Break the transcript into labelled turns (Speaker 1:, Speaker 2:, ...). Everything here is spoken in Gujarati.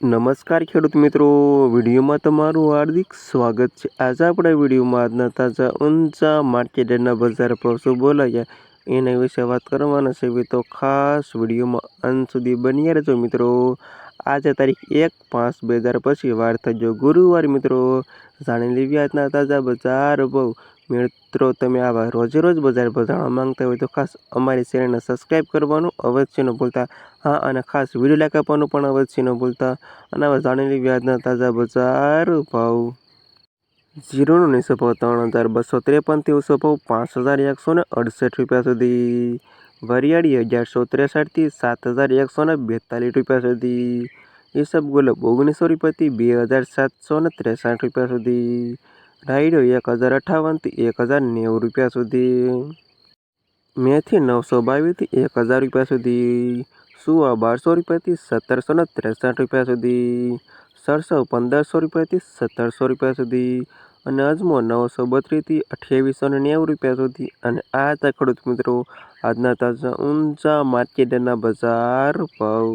Speaker 1: નમસ્કાર ખેડૂત મિત્રો, વિડીયોમાં તમારું હાર્દિક સ્વાગત છે. આજે આપણે વિડીયોમાં આજના તાજા ઊંચા માર્કેટના બજાર પર શું બોલાયા એના વિશે વાત કરવાના છે. તો ખાસ વિડીયોમાં અંત સુધી બની રહેજો મિત્રો. આજે તારીખ એક પાંચ બે હજાર પછી વાર થજો ગુરુવાર મિત્રો. જાણી લેવી આજના તાજા બજાર ભાવ. મિત્રો, તમે આવા રોજે રોજ બજાર ભાવ માંગતા હોય તો ખાસ અમારી ચેનલને સબસ્ક્રાઈબ કરવાનું અવશ્ય ન ભૂલતા. હા, અને ખાસ વીડિયો લાઈક આપવાનું પણ અવશ્ય ન ભૂલતા. અને હવે જાણી લેવી આજના તાજા બજાર ભાવ. જીરોનો ભાવ ત્રણ હજાર બસો ત્રેપનથી ભાવ પાંચ હજાર એકસો ને અડસઠ રૂપિયા સુધી. વરિયાળી અગિયારસો ત્રેસઠથી સાત હજાર એકસો ને બેતાલીસ રૂપિયા સુધી. ઈસબગુલ ઓગણીસો રૂપિયાથી બે હજાર સાતસો ને ત્રેસઠ રૂપિયા સુધી. રાયડો એક હજાર અઠાવનથી એક હજાર નેવું રૂપિયા સુધી. મેથી નવસો બાવીસથી એક હજાર રૂપિયા સુધી. સુવા બારસો રૂપિયાથી સત્તરસો ને ત્રેસઠ રૂપિયા સુધી. સરસવ પંદરસો રૂપિયાથી સત્તરસો રૂપિયા સુધી. અને અજમો નવસો બત્રીસથી અઠ્યાવીસો ને નેવું રૂપિયા સુધી. અને આ હતા ખેડૂત મિત્રો, આજના તાજા ઊંચા માર્કેટના બજાર ભાવ.